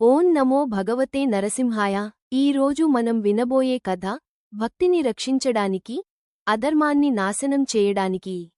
ఓం నమో భగవతే నరసింహాయ. ఈ రోజు మనం వినబోయే కథ భక్తిని రక్షించడానికి అధర్మాన్ని నాశనం చేయడానికి.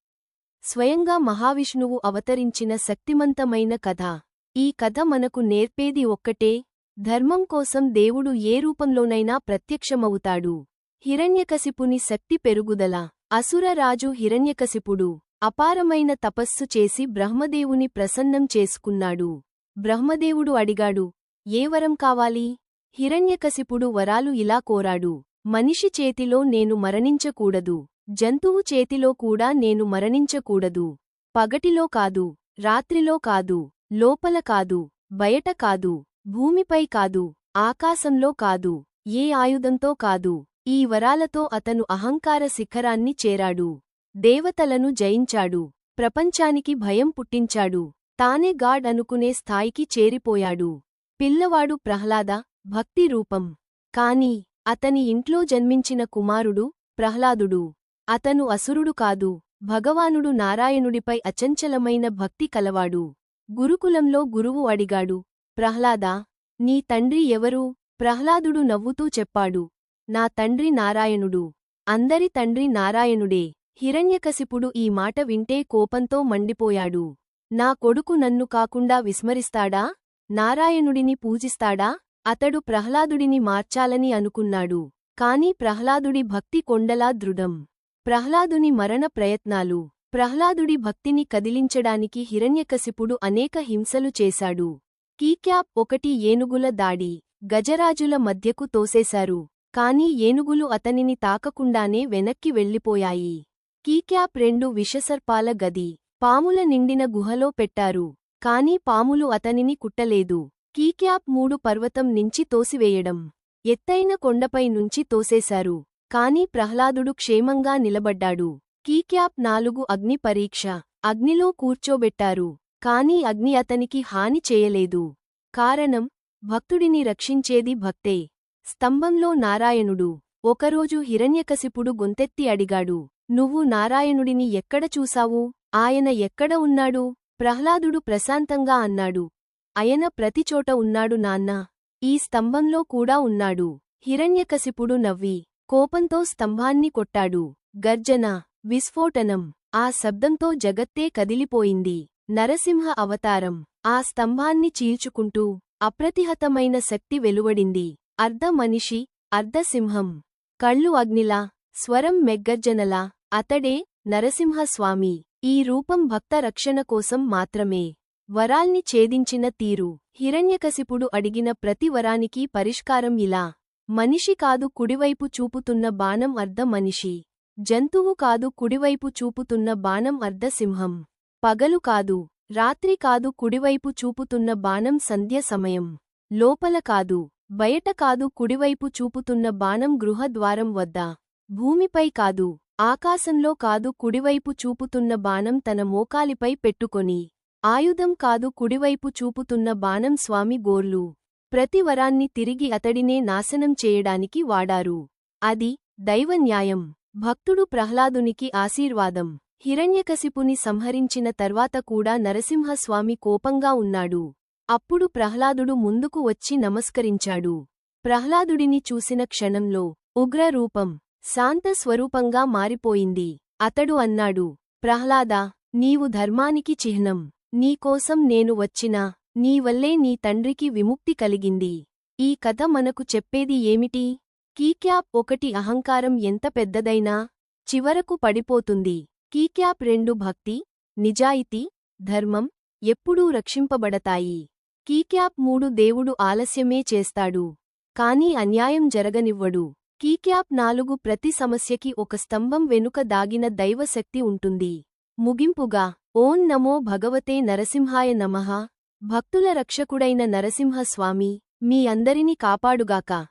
స్వయంగా మహావిష్ణువు అవతరించిన శక్తిమంతమైన కథ. ఈ కథ మనకు నేర్పేది ఒక్కటే ధర్మం కోసం దేవుడు ఏ రూపంలోనైనా ప్రత్యక్షమవుతాడు. హిరణ్యకశిపుని శక్తి పెరుగుదల. అసురరాజు హిరణ్యకశిపుడు అపారమైన తపస్సు చేసి బ్రహ్మదేవుని ప్రసన్నం చేసుకున్నాడు. బ్రహ్మదేవుడు అడిగాడు ఏ వరం కావాలి? హిరణ్యకశిపుడు వరాలు ఇలా కోరాడు. మనిషి చేతిలో నేను మరణించకూడదు. జంతువు చేతిలో కూడా నేను మరణించకూడదు. పగటిలో కాదు. రాత్రిలో కాదు. లోపల కాదు. బయట కాదు. భూమిపై కాదు. ఆకాశంలో కాదు. ఏ ఆయుధంతో కాదు. ఈ వరాలతో అతను అహంకార శిఖరాన్ని చేరాడు. దేవతలను జయించాడు. ప్రపంచానికి భయం పుట్టించాడు. తానే గాడ్ అనుకునే స్థాయికి చేరిపోయాడు. పిల్లవాడు ప్రహ్లాద భక్తి రూపం. కాని అతని ఇంట్లో జన్మించిన కుమారుడు ప్రహ్లాదుడు. అతను అసురుడు కాదు భగవానుడు నారాయణుడిపై అచంచలమైన భక్తి కలవాడు. గురుకులంలో గురువు అడిగాడు ప్రహ్లాదా నీ తండ్రి ఎవరు? ప్రహ్లాదుడు నవ్వుతూ చెప్పాడు నా తండ్రి నారాయణుడు. అందరి తండ్రి నారాయణుడే. హిరణ్యకశిపుడు ఈ మాట వింటే కోపంతో మండిపోయాడు. నా కొడుకు నన్ను కాకుండా విస్మరిస్తాడా? నారాయణుడిని పూజిస్తాడా? అతడు ప్రహ్లాదుడిని మార్చాలని అనుకున్నాడు. కాని ప్రహ్లాదుడి భక్తి కొండలా దృఢం. ప్రహ్లాదుని మరణ ప్రయత్నాలు. ప్రహ్లాదుడి భక్తిని కదిలించడానికి హిరణ్యకశిపుడు అనేక హింసలు చేశాడు. కీక్యాప్ ఒకటి ఏనుగుల దాడి. గజరాజుల మధ్యకు తోసేశారు. కాని ఏనుగులు అతనిని తాకకుండానే వెనక్కి వెళ్ళిపోయాయి. కీక్యాప్ రెండు విషసర్పాల గది. పాముల నిండిన గుహలో పెట్టారు. కాని పాములు అతనిని కుట్టలేదు. కీక్యాప్ మూడు పర్వతం నుంచి తోసివేయడం. ఎత్తైన కొండపై నుంచి తోసేశారు. కాని ప్రహ్లాదుడు క్షేమంగా నిలబడ్డాడు. కీక్యాప్ నాలుగు అగ్ని పరీక్ష. అగ్నిలో కూర్చోబెట్టారు. కాని అగ్ని అతనికి హాని చేయలేదు. కారణం భక్తుడిని రక్షించేది భక్తే. స్తంభంలో నారాయణుడు. ఒకరోజు హిరణ్యకశిపుడు గొంతెత్తి అడిగాడు. నువ్వు నారాయణుడిని ఎక్కడ చూశావు? ఆయన ఎక్కడ ఉన్నాడు? ప్రహ్లాదుడు ప్రశాంతంగా అన్నాడు. అయన ప్రతిచోట ఉన్నాడు నాన్నా. ఈ స్తంభంలో కూడా ఉన్నాడు. హిరణ్యకశిపుడు నవ్వి కోపంతో స్తంభాన్ని కొట్టాడు. గర్జన విస్ఫోటనం ఆ శబ్దంతో జగత్తే కదిలిపోయింది. నరసింహ అవతారం ఆ స్తంభాన్ని చీల్చుకుంటూ అప్రతిహతమైన శక్తి వెలువడింది. అర్ధ మనిషి అర్ధసింహం కళ్ళు అగ్నిలా స్వరం మెగ్గర్జనలా అతడే నరసింహస్వామి. ఈ రూపం భక్త రక్షణ కోసం మాత్రమే. వరాల్ని ఛేదించిన తీరు. హిరణ్యకశిపుడు అడిగిన ప్రతి వరానికి పరిష్కారం ఇలా. మనిషి కాదు కుడివైపు చూపుతున్న బాణం అర్ధ మనిషి. జంతువు కాదు కుడివైపు చూపుతున్న బాణం అర్ధ సింహం. పగలు కాదు. రాత్రి కాదు కుడివైపు చూపుతున్న బాణం సంధ్య సమయం. లోపల కాదు. బయట కాదు కుడివైపు చూపుతున్న బాణం గృహద్వారం వద్ద. భూమిపై కాదు. ఆకాశంలో కాదు కుడివైపు చూపుతున్న బాణం తన మోకాలిపై పెట్టుకొని ఆయుధం కాదు కుడివైపు చూపుతున్న బాణం స్వామి గోర్లు. ప్రతి వరాన్ని తిరిగి అతడినే నాశనం చేయడానికి వాడారు. అది దైవ న్యాయం. భక్తుడు ప్రహ్లాదునికి ఆశీర్వాదం. హిరణ్యకశిపుని సంహరించిన తర్వాత కూడా నరసింహస్వామి కోపంగా ఉన్నాడు. అప్పుడు ప్రహ్లాదుడు ముందుకు వచ్చి నమస్కరించాడు. ప్రహ్లాదుడిని చూసిన క్షణంలో ఉగ్రరూపం శాంత స్వరూపంగా మారిపోయింది. అతడు అన్నాడు ప్రహ్లాదా నీవు ధర్మానికి చిహ్నం. నీకోసం నేను వచ్చినా నీవల్లే నీ తండ్రికి విముక్తి కలిగింది. ఈ కథ మనకు చెప్పేది ఏమిటి? కీక్యాప్ ఒకటి అహంకారం ఎంత పెద్దదైనా చివరకు పడిపోతుంది. కీక్యాప్ రెండు భక్తి నిజాయితీ ధర్మం ఎప్పుడూ రక్షింపబడతాయి. కీక్యాప్ మూడు దేవుడు ఆలస్యమే చేస్తాడు. కాని అన్యాయం జరగనివ్వడు. కీక్యాప్ నాలుగు ప్రతి సమస్యకి ఒక స్తంభం వెనుక దాగిన దైవశక్తి ఉంటుంది. ముగింపుగా ఓం నమో భగవతే నరసింహాయ నమః. భక్తుల రక్షకుడైన నరసింహస్వామి మీ అందరినీ కాపాడుగాక.